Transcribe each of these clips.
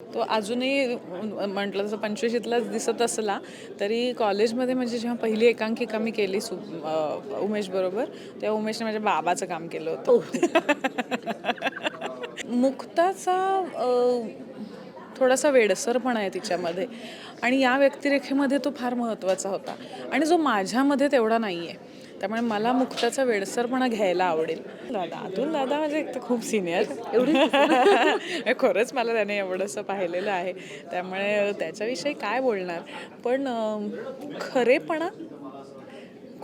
तो अजूनही म्हटलं जसं पंचवीशीतलाच दिसत असला तरी कॉलेजमध्ये म्हणजे जेव्हा पहिली एकांकिका मी केली सु अ, उमेशबरोबर तेव्हा उमेशने माझ्या बाबाचं काम केलं होतं. मुक्ताचा थोडासा वेडसरपणा आहे तिच्यामध्ये. आणि या व्यक्तिरेखेमध्ये तो फार महत्त्वाचा होता. आणि जो माझ्यामध्ये तेवढा नाही आहे त्यामुळे मला मुक्ताचा वेडसरपणा घ्यायला आवडेल. दादा अतुल दादा म्हणजे एक तर खूप सिनियर एवढी? खरंच मला त्याने एवढंसं पाहिलेलं आहे. त्यामुळे त्याच्याविषयी काय बोलणार? पण खरेपणा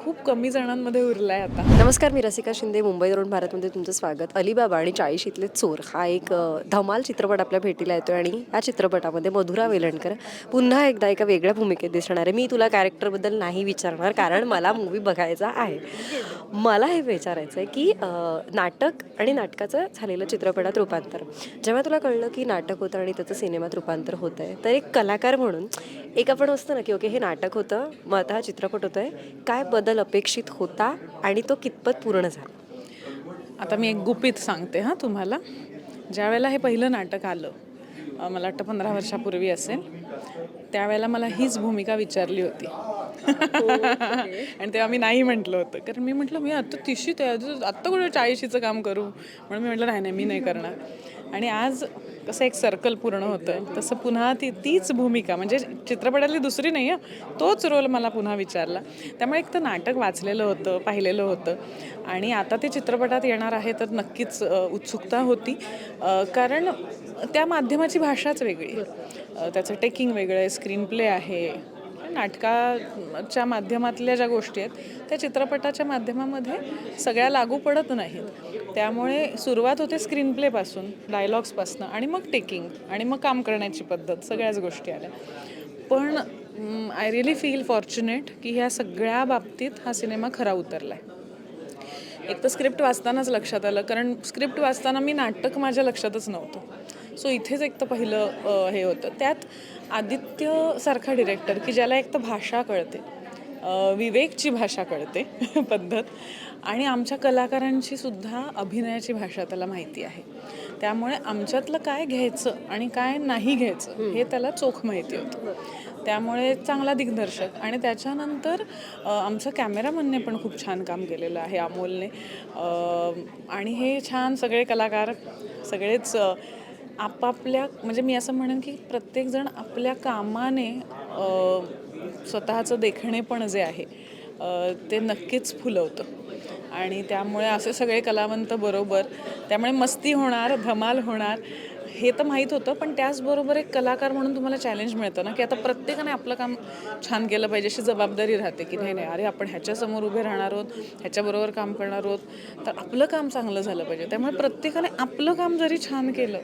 खूप कमी जणांमध्ये उरला आहे आता. नमस्कार मी रसिका शिंदे मुंबई तरुण भारतमध्ये तुमचं स्वागत. अलिबाबा आणि चाळीशीतले चोर हा एक धमाल चित्रपट आपल्या भेटीला येतोय आणि या चित्रपटामध्ये मधुरा वेलणकर पुन्हा एकदा एका वेगळ्या भूमिकेत दिसणार आहे. मी तुला कॅरेक्टरबद्दल नाही विचारणार कारण मला मूवी बघायचा आहे. मला हे विचारायचं आहे की नाटक आणि नाटकाचं झालेलं चित्रपटात रूपांतर. जेव्हा तुला कळलं की नाटक होतं आणि त्याचं सिनेमात रूपांतर होतं आहे तर एक कलाकार म्हणून एक आपण असतं ना की ओके हे नाटक होतं मग आता हा चित्रपट होतोय. काय बदल अपेक्षित होता आणि तो कितपत पूर्ण झाला? आता मी एक गुपित सांगते हां तुम्हाला. ज्या वेळेला हे पहिलं नाटक आलं मला वाटतं पंधरा वर्षापूर्वी असेल त्यावेळेला मला हीच भूमिका विचारली होती. आणि तेव्हा मी नाही म्हटलं होतं. कारण मी म्हटलं मी आता तिशीत आहे अजून आत्ता कुठे चाळीशीचं काम करू? म्हणून मी म्हटलं नाही नाही मी नाही करणार. आणि आज कसं एक सर्कल पूर्ण होतं. तसं पुन्हा ती तीच भूमिका म्हणजे चित्रपटातली दुसरी नाही आहे तोच रोल मला पुन्हा विचारला. त्यामुळे एक तर नाटक वाचलेलं होतं पाहिलेलं होतं. आणि आता ते चित्रपटात येणार आहे तर नक्कीच उत्सुकता होती. कारण त्या माध्यमाची भाषाच वेगळी. त्याचं टेकिंग वेगळं आहे स्क्रीन प्ले आहे. नाटकाच्या माध्यमातल्या ज्या गोष्टी आहेत त्या चित्रपटाच्या माध्यमामध्ये सगळ्या लागू पडत नाहीत. त्यामुळे सुरुवात होते स्क्रीनप्लेपासून डायलॉग्सपासून आणि मग टेकिंग आणि मग काम करण्याची पद्धत सगळ्याच गोष्टी आल्या. पण आय रिअली फील फॉर्च्युनेट की ह्या सगळ्या बाबतीत हा सिनेमा खरा उतरला आहे एक तर स्क्रिप्ट वाचतानाच लक्षात आलं कारण स्क्रिप्ट वाचताना मी नाटक माझ्या लक्षातच नव्हतं. सो इथेच एक तर पहिलं हे होतं. त्यात आदित्य सारखा डिरेक्टर की ज्याला एक तर भाषा कळते. विवेकची भाषा कळते पद्धत आणि आमच्या कलाकारांची सुद्धा अभिनयाची भाषा त्याला माहिती आहे. त्यामुळे आमच्यातलं काय घ्यायचं आणि काय नाही घ्यायचं हे त्याला चोख माहिती होतं. त्यामुळे चांगला दिग्दर्शक आणि त्याच्यानंतर आमचं कॅमेरामनने पण खूप छान काम केलेलं आहे अमोलने. आणि हे छान सगळे कलाकार सगळेच आपापल्या म्हणजे मी असं म्हणेन की प्रत्येकजण आपल्या कामाने स्वतःचं स्वतःचं देखणेपण जे आहे ते नक्कीच फुलवतं. आणि त्यामुळे असे सगळे कलावंत बरोबर त्यामुळे मस्ती होणार धमाल होणार. हे तर माहीत होतं पण त्याचबरोबर एक कलाकार म्हणून तुम्हाला चॅलेंज मिळतं ना की आता प्रत्येकाने आपलं काम छान केलं पाहिजे अशी जबाबदारी राहते की नाही नाही अरे आपण ह्याच्यासमोर उभे राहणार आहोत ह्याच्याबरोबर काम करणार आहोत. तर आपलं काम चांगलं झालं पाहिजे. त्यामुळे प्रत्येकाने आपलं काम जरी छान केलं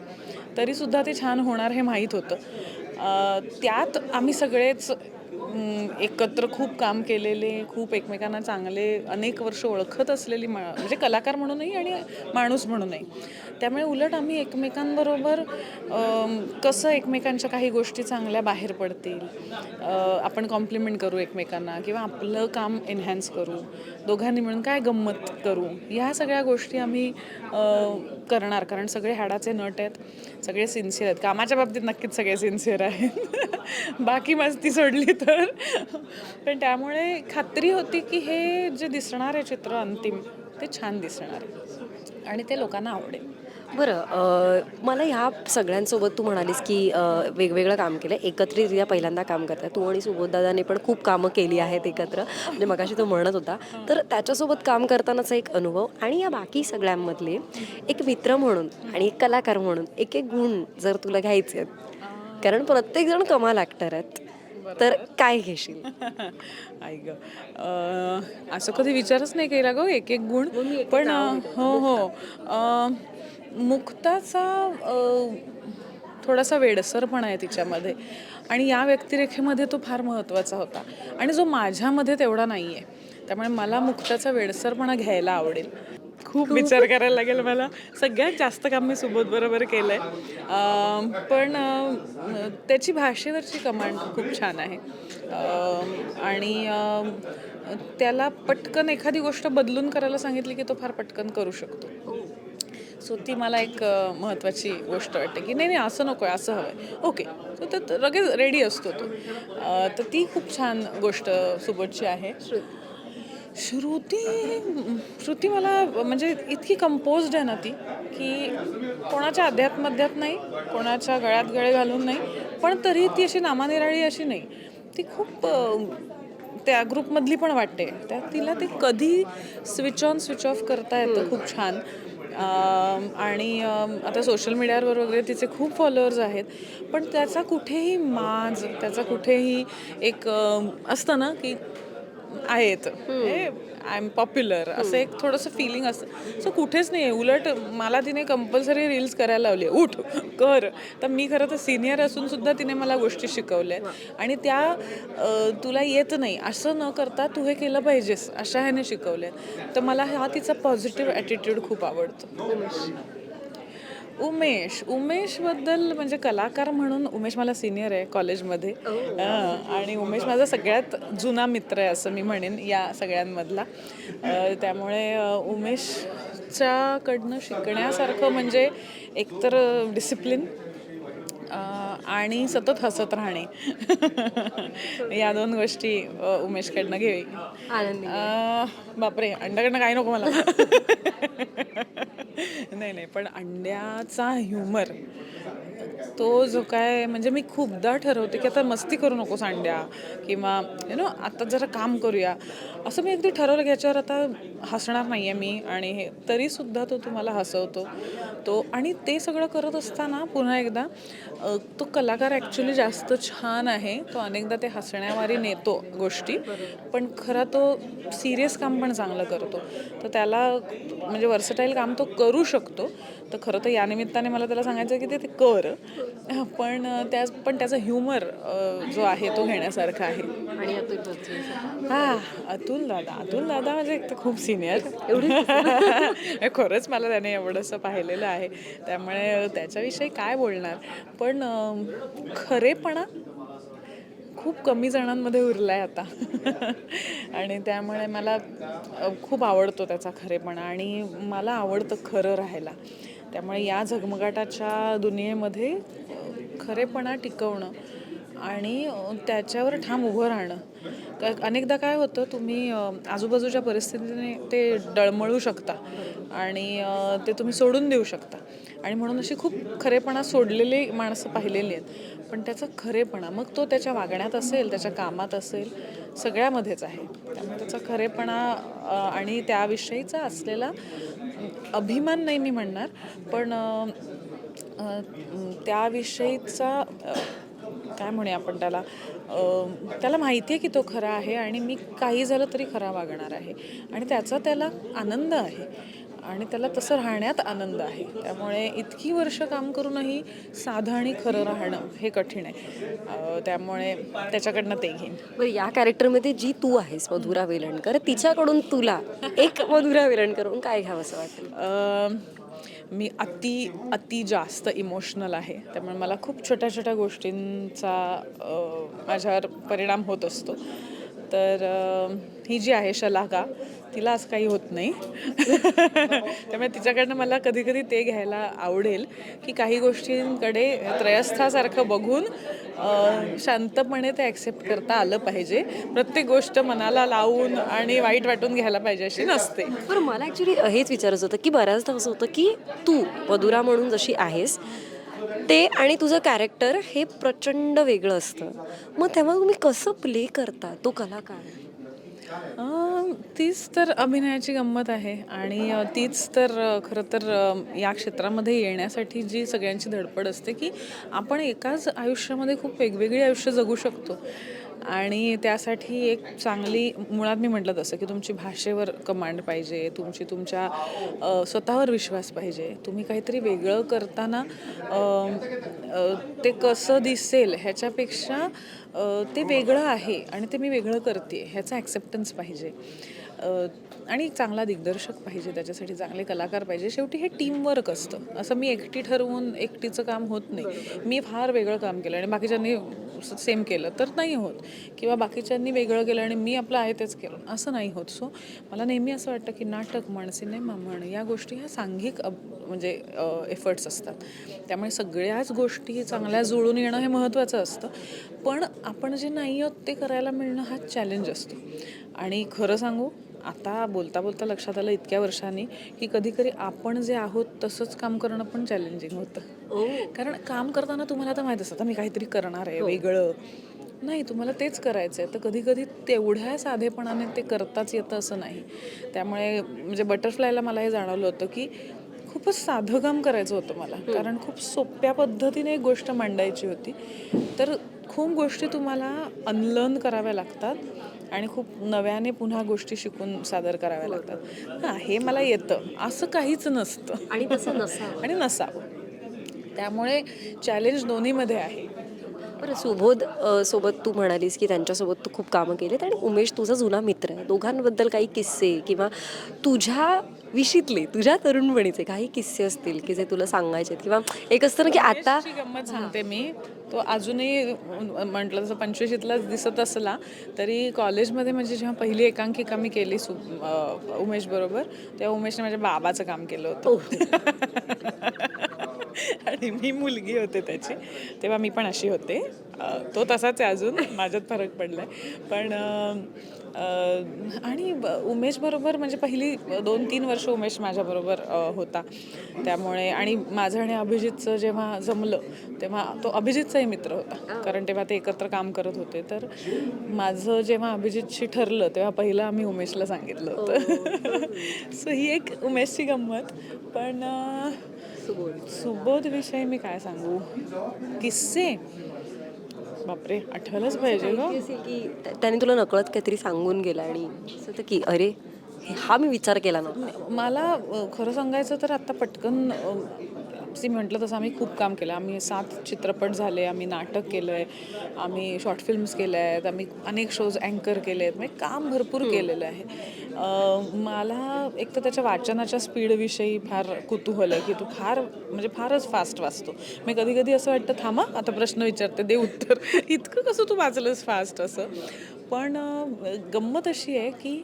तरीसुद्धा ते छान होणार हे माहीत होतं. त्यात आम्ही सगळेच एकत्र खूप काम केलेले खूप एकमेकांना चांगले अनेक वर्ष ओळखत असलेली मा म्हणजे कलाकार म्हणूनही आणि माणूस म्हणूनही. त्यामुळे उलट आम्ही एकमेकांबरोबर कसं एकमेकांच्या काही गोष्टी चांगल्या बाहेर पडतील आपण कॉम्प्लिमेंट करू एकमेकांना किंवा आपलं काम एन्हॅन्स करू दोघांनी मिळून काय गंमत करू? ह्या सगळ्या गोष्टी आम्ही करणार. कारण सगळे हाडाचे नट आहेत. सगळे सिन्सिअर आहेत. कामाच्या बाबतीत नक्कीच सगळे सिन्सिअर आहेत. बाकी मस्ती सोडली तर. पण त्यामुळे खात्री होती की हे जे दिसणार आहे चित्र अंतिम ते छान दिसणार. आहे आणि ते लोकांना आवडेल. बरं मला ह्या सगळ्यांसोबत तू म्हणालीस की वेगवेगळं काम केलं एकत्रितरित्या पहिल्यांदा काम करताय तू आणि सुबोधदादाने पण खूप कामं केली आहेत एकत्र. म्हणजे मगाशी तो म्हणत होता. तर त्याच्यासोबत काम करतानाचा एक अनुभव आणि या बाकी सगळ्यांमधले एक मित्र म्हणून आणि एक कलाकार म्हणून एक एक गुण जर तुला घ्यायचे आहेत. कारण प्रत्येकजण कमाल ॲक्टर आहेत. तर काय घेशील? आई ग. असं कधी विचारच नाही केला ग एक एक गुण. पण हो हो. मुक्ताचा थोडासा वेडसरपणा आहे तिच्यामध्ये. आणि या व्यक्तिरेखेमध्ये तो फार महत्त्वाचा होता. आणि जो माझ्यामध्ये तेवढा नाही आहे त्यामुळे मला मुक्ताचा वेडसरपणा घ्यायला आवडेल. खूप विचार करायला लागेल मला. सगळ्यात जास्त काम मी सुबोध बरोबर केलं आहे पण त्याची भाषेवरची कमांड खूप छान आहे. आणि त्याला पटकन एखादी गोष्ट बदलून करायला सांगितली की तो फार पटकन करू शकतो. सो ती मला एक महत्त्वाची गोष्ट वाटते की नाही नाही असं नको आहे असं हवं आहे ओके सो तर लगेच रेडी असतो तो. तर ती खूप छान गोष्ट सुबोधची आहे. श्रुती श्रुती मला म्हणजे इतकी कंपोज्ड आहे ना ती की कोणाच्या अध्यात मध्यात नाही कोणाच्या गळ्यात गळे घालून नाही पण तरी ती अशी नामानिराळी अशी नाही. ती खूप त्या ग्रुपमधली पण वाटते. त्या तिला ते कधी स्विच ऑन स्विच ऑफ करता येतं खूप छान. आणि आता सोशल मीडियावर वगैरे तिचे खूप फॉलोअर्स आहेत. पण त्याचा कुठेही माज त्याचा कुठेही एक असतं ना की आहेत. आय एम पॉप्युलर असं एक थोडंसं फिलिंग असतं. सो कुठेच नाही आहे उलट मला तिने कंपल्सरी रील्स करायला लावली उठ कर. तर मी खरं तर सिनियर असून सुद्धा तिने मला गोष्टी शिकवल्या. आणि त्या तुला येत नाही. असं न करता तू हे केलं पाहिजेस. अशा ह्याने शिकवल्या. तर मला हा तिचा पॉझिटिव्ह ॲटिट्यूड खूप आवडतो. उमेश. उमेशबद्दल म्हणजे कलाकार म्हणून उमेश मला सिनियर आहे कॉलेजमध्ये आणि उमेश माझा सगळ्यात जुना मित्र आहे असं मी म्हणेन या सगळ्यांमधला. त्यामुळे उमेशच्याकडनं शिकण्यासारखं म्हणजे एकतर डिसिप्लिन आणि सतत हसत राहणे. या दोन गोष्टी उमेशकडनं अं, बापरे अंड्याकडनं काही नको मला. नाही नाही पण अंड्याचा ह्युमर तो जो काय म्हणजे मी खूपदा ठरवते की आता मस्ती करू नको सांड्या किंवा यु नो आता जरा काम करूया. असं मी अगदी ठरवलं की याच्यावर आता हसणार नाही आहे मी आणि हे तरीसुद्धा तो तुम्हाला हसवतो. तो आणि ते सगळं करत असताना पुन्हा एकदा तो कलाकार ॲक्च्युली जास्त छान आहे. तो अनेकदा ते हसण्यावारी नेतो गोष्टी पण खरा तो सिरियस काम पण चांगलं करतो. तर त्याला म्हणजे वर्सटाईल काम तो करू शकतो. तर खरं तर या निमित्ताने मला त्याला सांगायचं की ते ते कर. पण त्या पण त्याचा ह्युमर जो आहे तो घेण्यासारखा आहे. आणि अतुल. हा अतुल दादा. अतुल दादा म्हणजे एक तर खूप सिनियर. खरंच मला त्याने एवढंसं पाहिलेलं आहे. त्यामुळे त्याच्याविषयी काय बोलणार? पण खरेपणा खूप कमी जणांमध्ये उरला आहे आता. आणि त्यामुळे मला खूप आवडतो त्याचा खरेपणा आणि मला आवडतं खरं राहायला. त्यामुळे या झगमगाटाच्या दुनियेमध्ये खरेपणा टिकवणं आणि त्याच्यावर ठाम उभं राहणं. अनेकदा काय होतं तुम्ही आजूबाजूच्या परिस्थितीने ते डळमळू शकता आणि ते तुम्ही सोडून देऊ शकता. आणि म्हणून अशी खूप खरेपणा सोडलेली माणसं पाहिलेली आहेत. पण त्याचा खरेपणा मग तो त्याच्या वागण्यात असेल त्याच्या कामात असेल सगळ्यामध्येच आहे. त्यामुळे त्याचा खरेपणा आणि त्याविषयीचा असलेला अभिमान नाही मी म्हणणार पण त्याविषयीचा काय म्हणूया आपण त्याला? त्याला माहिती आहे की तो खरा आहे आणि मी काही झालं तरी खरा वागणार आहे. आणि त्याचा त्याला आनंद आहे. आणि त्याला तसं राहण्यात आनंद आहे. त्यामुळे इतकी वर्ष काम करूनही साधं आणि खरं राहणं हे कठीण आहे. त्यामुळे त्याच्याकडनं ते घेईन. बरं या कॅरेक्टरमध्ये जी तू आहेस मधुरा वेलणकर तिच्याकडून तुला एक मधुरा वेलणकर काय घ्यावं असं वाटेल अम, मी अति अति जास्त इमोशनल आहे. त्यामुळे मला खूप छोट्या छोट्या गोष्टींचा माझ्यावर परिणाम होत असतो. तर ही जी आहे शलाका तिला असं काही होत नाही. त्यामुळे तिच्याकडनं मला कधी कधी ते घ्यायला आवडेल की काही गोष्टींकडे त्रयस्थासारखं बघून शांतपणे ते ॲक्सेप्ट करता आलं पाहिजे. प्रत्येक गोष्ट मनाला लावून आणि वाईट वाटून घ्यायला पाहिजे अशी नसते. बरं मला ॲक्च्युली हेच विचारायचं होतं की बऱ्याचदा असं होतं की तू मधुरा म्हणून जशी आहेस ते आणि तुझं कॅरेक्टर हे प्रचंड वेगळं असतं. मग तेव्हा तुम्ही कसं प्ले करता? तो कलाकार. तीच तर अभिनयाची गंमत आहे आणि तीच तर खरं तर या क्षेत्रामध्ये येण्यासाठी जी सगळ्यांची धडपड असते की आपण एकाच आयुष्यामध्ये खूप वेगवेगळी आयुष्य जगू शकतो. आणि त्यासाठी एक चांगली मुळात मी म्हटलं तसं की तुमची भाषेवर कमांड पाहिजे तुमची तुमच्या स्वतःवर विश्वास पाहिजे. तुम्ही काहीतरी वेगळं करताना ते कसं दिसेल ह्याच्यापेक्षा ते वेगळं आहे आणि ते मी वेगळं करते ह्याचा ॲक्सेप्टन्स पाहिजे. आणि एक चांगला दिग्दर्शक पाहिजे त्याच्यासाठी चांगले कलाकार पाहिजे. शेवटी हे टीमवर्क असतं. असं मी एकटी ठरवून एकटीचं काम होत नाही. मी फार वेगळं काम केलं आणि बाकीच्यांनी सेम केलं तर नाही होत. किंवा बाकीच्यांनी वेगळं केलं आणि मी आपलं आहे तेच केलं. असं नाही होत. सो मला नेहमी असं वाटतं की नाटक म्हण सिनेमा म्हण या गोष्टी ह्या सांघिक म्हणजे एफर्ट्स असतात. त्यामुळे सगळ्याच गोष्टी चांगल्या जुळून येणं हे महत्त्वाचं असतं. पण आपण जे नाही आहोत ते करायला मिळणं हा चॅलेंज असतो. आणि खरं सांगू आता बोलता बोलता लक्षात आलं इतक्या वर्षांनी की कधी कधी आपण जे आहोत तसंच काम करणं पण चॅलेंजिंग होतं. कारण काम करताना तुम्हाला तर माहीत असतं आता मी काहीतरी करणार आहे वेगळं. नाही तुम्हाला तेच करायचं आहे तर कधी कधी तेवढ्या साधेपणाने ते करताच येतं असं नाही. त्यामुळे म्हणजे बटरफ्लायला मला हे जाणवलं होतं की खूपच साधं काम करायचं होतं मला. कारण खूप सोप्या पद्धतीने एक गोष्ट मांडायची होती. तर खूप गोष्टी तुम्हाला अनलर्न कराव्या लागतात आणि खूप नव्याने पुन्हा गोष्टी शिकून सादर कराव्या लागतात. हां हे मला येतं. असं काहीच नसतं. आणि तसं नसावं. आणि नसावं. त्यामुळे चॅलेंज दोन्हीमध्ये आहे. बरं सुबोध सोबत तू म्हणालीस की त्यांच्यासोबत तू खूप कामं केलीत आणि उमेश तुझा जुना मित्र आहे. दोघांबद्दल काही किस्से किंवा तुझ्या विशीतले तुझ्या तरुणपणीचे काही किस्से असतील की जे तुला सांगायचे किंवा एक असतं ना की आता गंमत सांगते मी. तो अजूनही म्हटलं तसं पंचवीशीतलाच दिसत असला तरी कॉलेजमध्ये म्हणजे जेव्हा पहिली एकांकिका मी केली सु उमेश बरोबर तेव्हा उमेशने माझ्या बाबाचं काम केलं होतं. आणि मी मुलगी होते त्याची. तेव्हा मी पण अशी होते. तो तसाच आहे अजून. माझ्यात फरक पडलाय. पण अं, अं, आणि ब- उमेश बरोबर म्हणजे पहिली दोन तीन वर्ष उमेश माझ्याबरोबर होता. त्यामुळे आणि माझं आणि अभिजितचं जेव्हा जमलं तेव्हा तो अभिजितचाही मित्र होता. कारण तेव्हा ते एकत्र काम करत होते. तर माझं जेव्हा अभिजितशी ठरलं तेव्हा पहिलं आम्ही उमेशला सांगितलं होतं. सो ही एक उमेशची गंमत. पण सुबोध विषयी मी काय सांगू? किस्से? बापरे आठवलंच पाहिजे ग. की त्या- त्याने तुला नकळत काहीतरी सांगून गेला आणि असं की अरे हे- मी विचार केला नव्हता. मला खरं सांगायचं तर आता पटकन अ, सी म्हटलं तसं आम्ही खूप काम केलं. आम्ही सात चित्रपट झाले आम्ही नाटक केलं आहे आम्ही शॉर्ट फिल्म्स केल्या आहेत आम्ही अनेक शोज अँकर केले आहेत म्हणजे काम भरपूर केलेलं आहे. मला एक तर त्याच्या वाचनाच्या स्पीडविषयी फार कुतूहल आहे की तो फार म्हणजे फारच फास्ट वाचतो. मी कधी कधी असं वाटतं थांबा आता प्रश्न विचारते दे उत्तर. इतकं कसं तू वाचलंस फास्ट असं? पण गंमत अशी आहे की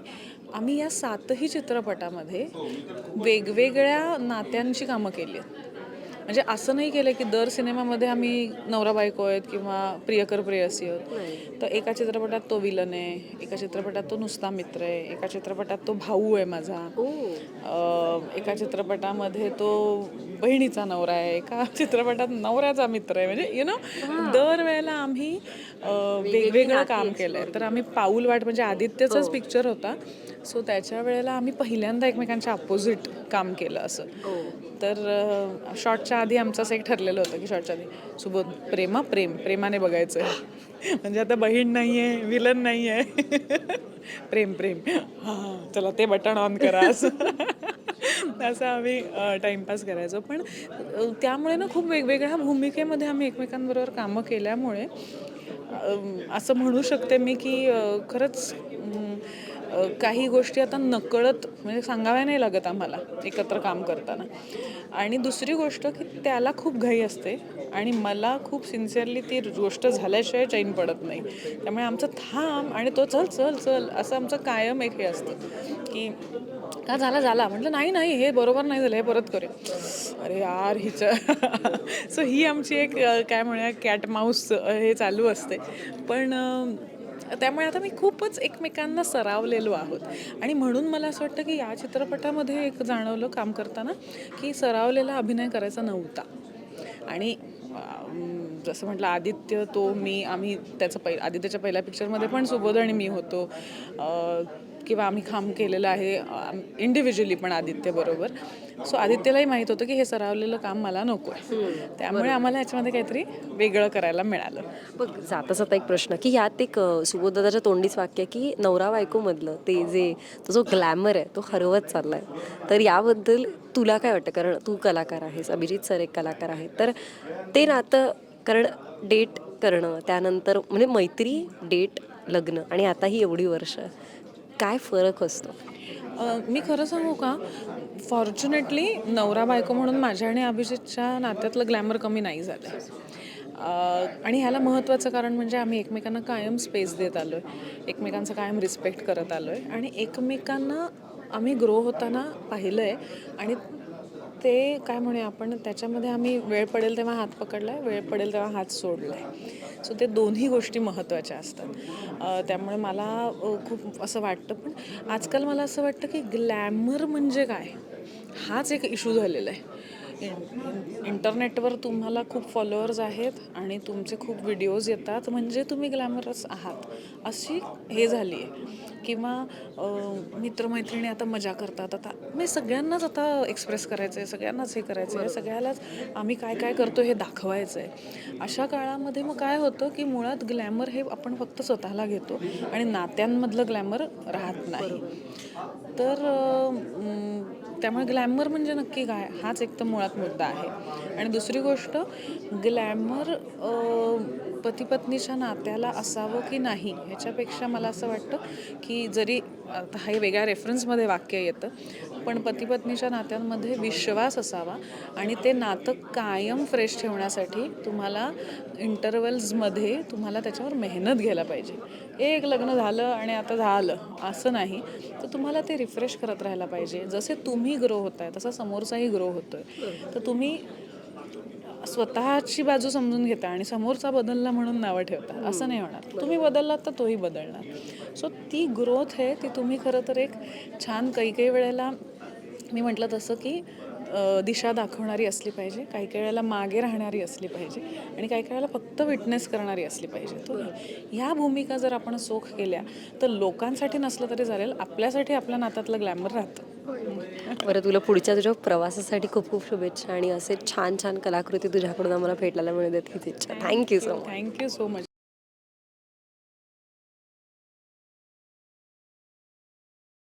आम्ही या सातही चित्रपटामध्ये वेगवेगळ्या नात्यांची कामं केली आहेत. म्हणजे असं नाही केलं की दर सिनेमामध्ये आम्ही नवरा बायको आहेत किंवा प्रियकर प्रेयसी आहोत. तर एका चित्रपटात तो विलन आहे एका चित्रपटात तो नुसता मित्र आहे एका चित्रपटात तो भाऊ आहे माझा. एका चित्रपटामध्ये तो बहिणीचा नवरा आहे एका चित्रपटात नवऱ्याचा मित्र आहे. म्हणजे यु नो दरवेळेला आम्ही वेगवेगळं काम केलंय. तर आम्ही पाऊल वाट म्हणजे आदित्यचाच पिक्चर होता. सो त्याच्या वेळेला आम्ही पहिल्यांदा एकमेकांच्या अपोजिट काम केलं असं. तर शॉर्टच्या आधी आमचं असं एक ठरलेलं होतं की शॉर्टच्या आधी सुबोध प्रेमा प्रेम प्रेमाने बघायचं म्हणजे आता बहीण नाही आहे विलन नाही आहे प्रेम प्रेम. हां चला ते बटन ऑन करा असं. असं आम्ही टाईमपास करायचो. पण त्यामुळे ना खूप वेगवेगळ्या भूमिकेमध्ये आम्ही एकमेकांबरोबर कामं केल्यामुळे असं म्हणू शकते मी की खरंच काही गोष्टी आता नकळत म्हणजे सांगाव्या नाही लागत आम्हाला एकत्र काम करताना. आणि दुसरी गोष्ट की त्याला खूप घाई असते. आणि मला खूप सिन्सिअरली ती गोष्ट झाल्याशिवाय चैन पडत नाही. त्यामुळे आमचं थांब आणि तो चल चल चल असं आमचं कायम एक हे असतं. की का झाला झाला. म्हटलं नाही नाही हे बरोबर नाही झालं हे परत करे अरे यार हिचं सो ही आमची एक काय म्हणूया कॅट माऊस हे चालू असते. पण त्यामुळे आता मी खूपच एकमेकांना सरावलेलो आहोत. आणि म्हणून मला असं वाटतं की या चित्रपटामध्ये एक जाणवलं काम करताना की सरावलेला अभिनय करायचा नव्हता. आणि जसं म्हटलं आदित्य तो मी आम्ही त्याचं पहि आदित्यच्या पहिल्या पिक्चरमध्ये पण सुबोध आणि मी होतो. किंवा आम्ही काम केलेलं आहे इंडिव्हिज्युअली पण आदित्य बरोबर. सो आदित्यलाही माहीत होतं की हे सरावलेलं काम मला नको आहे. त्यामुळे आम्हाला ह्याच्यामध्ये काहीतरी वेगळं करायला मिळालं. बघ जाता जाता एक प्रश्न की यात एक सुबोधदादाच्या तोंडीच वाक्य आहे की नवरा बायकोमधलं ते जे तो जो ग्लॅमर आहे तो हरवत चाललाय. तर याबद्दल तुला काय वाटतं? कारण तू कलाकार आहेस अभिजित सर एक कलाकार आहेत. तर ते नातं कारण डेट करणं त्यानंतर म्हणजे मैत्री डेट लग्न आणि आता ही एवढी वर्ष. काय फरक असतो? मी खरं सांगू का? फॉर्च्युनेटली नवरा बायको म्हणून माझ्या आणि अभिजितच्या नात्यातलं ग्लॅमर कमी नाही झालं आणि ह्याला महत्त्वाचं कारण म्हणजे आम्ही एकमेकांना कायम स्पेस देत आलो आहे एकमेकांचा कायम रिस्पेक्ट करत आलो आहे आणि एकमेकांना आम्ही ग्रो होताना पाहिलं आहे आणि ते काय म्हणूया आपण त्याच्यामध्ये आम्ही वेळ पडेल तेव्हा हात पकडला आहे वेळ पडेल तेव्हा हात सोडला आहे सो ते दोन्ही गोष्टी महत्त्वाच्या असतात. त्यामुळे मला खूप असं वाटतं पण आजकाल मला असं वाटतं की ग्लॅमर म्हणजे काय? हाच एक इशू झालेला आहे. इंटरनेटवर तुम्हाला खूप फॉलोअर्स आहेत आणि तुमचे खूप व्हिडिओज येतात. म्हणजे तुम्ही ग्लॅमरस आहात. अशी हे झाली आहे किंवा मित्रमैत्रिणी आता मजा करतात. आता मी सगळ्यांनाच आता एक्सप्रेस करायचं आहे सगळ्यांनाच हे करायचं आहे सगळ्यालाच आम्ही काय काय करतो हे दाखवायचं आहे अशा काळामध्ये मग काय होतं की मुळात ग्लॅमर हे आपण फक्त स्वतःला घेतो आणि नात्यांमधलं ग्लॅमर राहत नाही. तर त्यामुळे ग्लॅमर म्हणजे नक्की काय? हाच एक तर मुळात मुद्दा आहे. आणि दुसरी गोष्ट ग्लॅमर पती पत्नीच्या नात्याला असावं की नाही ह्याच्यापेक्षा मला असं वाटतं की जरी आता हे वेगळ्या रेफरन्समध्ये वाक्य येतं पण पती पत्नीच्या नात्यांमध्ये विश्वास असावा आणि ते नातं कायम फ्रेश ठेवण्यासाठी तुम्हाला इंटरवल्समध्ये तुम्हाला त्याच्यावर मेहनत घ्यायला पाहिजे. एक लग्न झालं आणि आता झालं असं नाही. तर तुम्हाला ते रिफ्रेश करत राहायला पाहिजे. जसे तुम्ही ग्रो होत आहे तसा समोरचाही ग्रो होतो आहे तर तुम्ही स्वतःची बाजू समजून घेता आणि समोरचा बदलला म्हणून नावं ठेवता. असं नाही होणार. तुम्ही बदललात तर तोही बदलणार. सो ती ग्रोथ आहे ती तुम्ही खरं तर एक छान काही काही वेळेला मी म्हटलं तसं की दिशा दाखवणारी असली पाहिजे काही काही वेळेला मागे राहणारी असली पाहिजे आणि काही काही वेळेला फक्त विटनेस करणारी असली पाहिजे. तर ह्या भूमिका जर आपण चोख केल्या तर लोकांसाठी नसलं तरी चालेल आपल्यासाठी आपल्या नात्यातलं ग्लॅमर राहतं. बरं तुला पुढच्या तुझ्या प्रवासासाठी खूप खूप शुभेच्छा आणि असे छान छान कलाकृती तुझ्याकडून आम्हाला भेटायला मिळत इच्छा. Thank you so much thank you so much